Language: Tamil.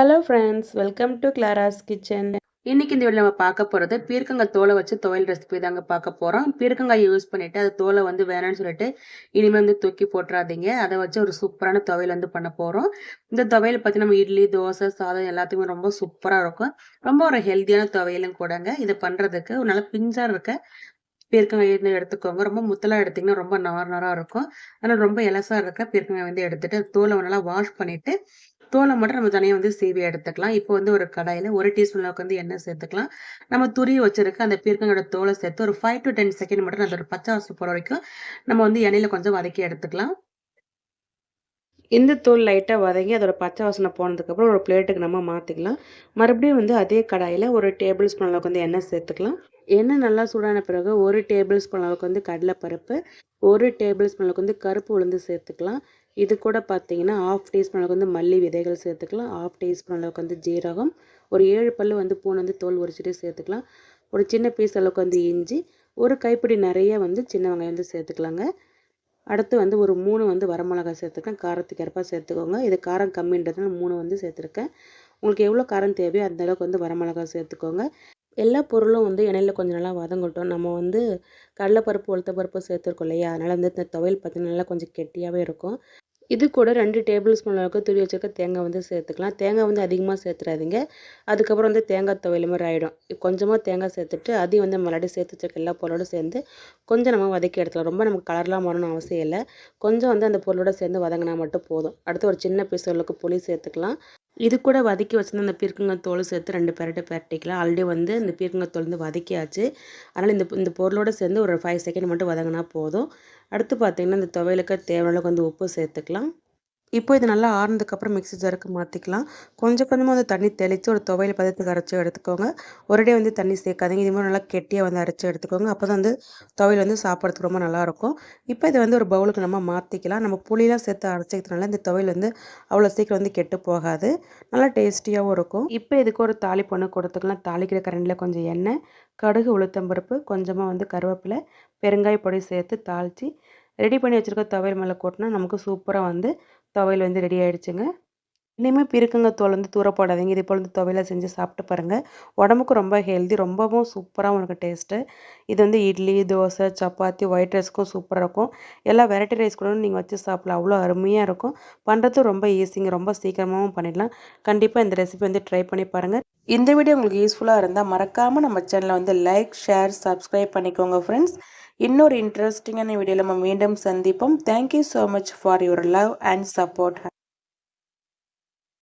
Hello friends welcome to Clara's kitchen இன்னைக்கு இந்த வீடியோ நம்ம பார்க்க போகிறது பீர்க்கங்காய் தோலை வச்சு துவையல் ரெசிபி தாங்க பார்க்க போகிறோம் பீர்க்கங்காய் யூஸ் பண்ணிட்டு அது தோலை வந்து வேணாம்னு சொல்லிட்டு இனிமேல் வந்து தூக்கி போட்டுறாதீங்க. அதை வச்சு ஒரு சூப்பரான துவையல் வந்து பண்ண போகிறோம் இந்த துவையல் பற்றி நம்ம இட்லி தோசை சாதம் எல்லாத்துக்குமே ரொம்ப சூப்பராக இருக்கும். ரொம்ப ஒரு ஹெல்த்தியான துவையலும் கூடங்க. இதை பண்ணுறதுக்கு ஒரு நல்ல பிஞ்சாக இருக்க பீர்க்கங்காய் வந்து எடுத்துக்கோங்க. ரொம்ப முத்தலாக எடுத்திங்கன்னா ரொம்ப நார் நாராக இருக்கும். ஆனால் ரொம்ப இலசாக இருக்க பீர்க்கங்காய் வந்து எடுத்துகிட்டு தோலை நல்லா வாஷ் பண்ணிவிட்டு தோலை மட்டும் நம்ம தனியாக வந்து சீவி எடுத்துக்கலாம். இப்போ வந்து ஒரு கடாயில் ஒரு டீஸ்பூன் அளவுக்கு வந்து எண்ணெய் சேர்த்துக்கலாம். நம்ம துரி வச்சிருக்க அந்த பீர்க்கங்கோட தோலை சேர்த்து ஒரு ஃபைவ் டு டென் செகண்ட் மட்டும் அந்த ஒரு பச்சை வாசம் போகிற வரைக்கும் நம்ம வந்து எண்ணெயில் கொஞ்சம் வதக்கி எடுத்துக்கலாம். இந்த தூள் லைட்டாக வதங்கி அதோட பச்சை வாசனை போனதுக்கப்புறம் ஒரு பிளேட்டுக்கு நம்ம மாற்றிக்கலாம் மறுபடியும் வந்து அதே கடாயில் ஒரு டேபிள் ஸ்பூன் அளவுக்கு வந்து எண்ணெய் சேர்த்துக்கலாம். எண்ணெய் நல்லா சூடான பிறகு ஒரு டேபிள் ஸ்பூன் அளவுக்கு வந்து கடலைப்பருப்பு ஒரு டேபிள் ஸ்பூன் அளவுக்கு வந்து கருப்பு உளுந்து சேர்த்துக்கலாம். இது கூட பார்த்தீங்கன்னா ஆஃப் டீஸ்பூன் அளவுக்கு வந்து மல்லி விதைகள் சேர்த்துக்கலாம். ஆஃப் டீஸ்பூன் அளவுக்கு வந்து ஜீரகம் ஒரு ஏழு பல் வந்து பூனை வந்து தோல் உரிச்சிட்டு சேர்த்துக்கலாம். ஒரு சின்ன பீஸ் அளவுக்கு வந்து இஞ்சி ஒரு கைப்பிடி நிறைய வந்து சின்ன வெங்காயம் வந்து சேர்த்துக்கலாங்க. அடுத்து வந்து ஒரு மூணு வந்து வரமிளகாய் சேர்த்துக்கேன் காரத்துக்கு ஏற்பா சேர்த்துக்கோங்க. இது காரம் கம்மின்றதுனால மூணு வந்து சேர்த்துருக்கேன். உங்களுக்கு எவ்வளோ காரம் தேவையோ அந்த அளவுக்கு வந்து வரமிளகாய் சேர்த்துக்கோங்க. எல்லா பொருளும் வந்து எண்ணெயில் கொஞ்சம் நல்லா வதங்கட்டும். நம்ம வந்து கடலைப்பருப்பு உளுத்தப்பருப்பு சேர்த்துருக்கோம் இல்லையா? அதனால் வந்து இந்த துவையல் பார்த்திங்கன்னா நல்லா கொஞ்சம் கெட்டியாகவே இருக்கும். இது கூட ரெண்டு டேபிள் ஸ்பூன் அளவுக்கு துரி வச்சுருக்க தேங்காய் வந்து சேர்த்துக்கலாம். தேங்காய் வந்து அதிகமாக சேர்த்துறாதீங்க. அதுக்கப்புறம் வந்து தேங்காய் துவையல் மாதிரி ஆகிடும் கொஞ்சமாக தேங்காய் சேர்த்துட்டு அதையும் வந்து மறுபடியும் சேர்த்து வச்சுருக்க எல்லா பொருளோடு சேர்ந்து கொஞ்சம் நம்ம வதக்கி எடுத்துக்கலாம். ரொம்ப நமக்கு கலர்லாம் வரணும்னு அவசியம் இல்லை. கொஞ்சம் வந்து அந்த பொருளோட சேர்ந்து வதங்கினா மட்டும் போதும். அடுத்து ஒரு சின்ன பீஸ் அளவுக்கு புளி சேர்த்துக்கலாம். இது கூட வதக்கி வச்சுருந்த அந்த பீர்க்கங்காய் தோல் சேர்த்து ரெண்டு பெரட்டை பெரட்டிக்கலாம். ஆல்ரெடி வந்து இந்த பீர்க்கங்காய் தோல் வந்து வதக்கியாச்சு. அதனால் இந்த இந்த பொருளோடு சேர்ந்து ஒரு ஃபைவ் செகண்ட் மட்டும் வதங்கினா போதும். அடுத்து பார்த்திங்கன்னா இந்த துவையலுக்கு தேவையான அளவுக்கு வந்து உப்பு சேர்த்துக்கலாம். இப்போ இது நல்லா ஆறுனதுக்கப்புறம் மிக்ஸி ஜாருக்கு மாற்றிக்கலாம் கொஞ்சம் கொஞ்சமாக வந்து தண்ணி தெளித்து ஒரு துவையில் பதத்துக்கு அரைச்சி எடுத்துக்கோங்க. ஒரே வந்து தண்ணி சேர்க்காதீங்க. இது மாதிரி நல்லா கெட்டியாக வந்து அரைச்சி எடுத்துக்கோங்க. அப்போ தான் வந்து துவையில் வந்து சாப்பிட்றதுக்கு ரொம்ப நல்லாயிருக்கும். இப்போ இதை வந்து ஒரு பவுலுக்கு நம்ம மாற்றிக்கலாம் நம்ம புளியெலாம் சேர்த்து அரைச்சிக்கிறதுனால இந்த துவையில் வந்து அவ்வளோ சீக்கிரம் வந்து கெட்டு போகாது. நல்லா டேஸ்டியாகவும் இருக்கும். இப்போ இதுக்கு ஒரு தாலி பொண்ணு கொடுத்துக்கலாம். தாளிக்கிற கரண்டில் கொஞ்சம் எண்ணெய் கடுகு உளுத்தம்பருப்பு கொஞ்சமாக வந்து கருவேப்பிலை பெருங்காய பொடி சேர்த்து தாளித்து ரெடி பண்ணி வச்சுருக்க துவையல் மேலே கொட்டினா நமக்கு சூப்பராக வந்து துவையல் வந்து ரெடி ஆகிடுச்சுங்க இனிமேல் பிறக்குங்க தோல் வந்து தூர போடாதீங்க இதே போல் வந்து துவையில செஞ்சு சாப்பிட்டு பாருங்கள் உடம்புக்கு ரொம்ப ஹெல்தி ரொம்பவும் சூப்பராக உனக்கு டேஸ்ட்டு இது வந்து இட்லி தோசை சப்பாத்தி ஒயிட் ரைஸ்க்கும் சூப்பராக இருக்கும். எல்லா வெரைட்டி ரைஸ் கூட நீங்கள் வச்சு சாப்பிடலாம். அவ்வளோ அருமையாக இருக்கும். பண்ணுறது ரொம்ப ஈஸிங்க ரொம்ப சீக்கிரமாகவும் பண்ணிடலாம். கண்டிப்பாக இந்த ரெசிபி வந்து ட்ரை பண்ணி பாருங்கள் இந்த வீடியோ உங்களுக்கு யூஸ்ஃபுல்லாக இருந்தால் மறக்காமல் நம்ம சேனலை வந்து லைக் ஷேர் சப்ஸ்கிரைப் பண்ணிக்கோங்க ஃப்ரெண்ட்ஸ் இன்னொரு இன்ட்ரெஸ்டிங்கான வீடியோவில் நம்ம மீண்டும் சந்திப்போம். Thank you so much for your love and support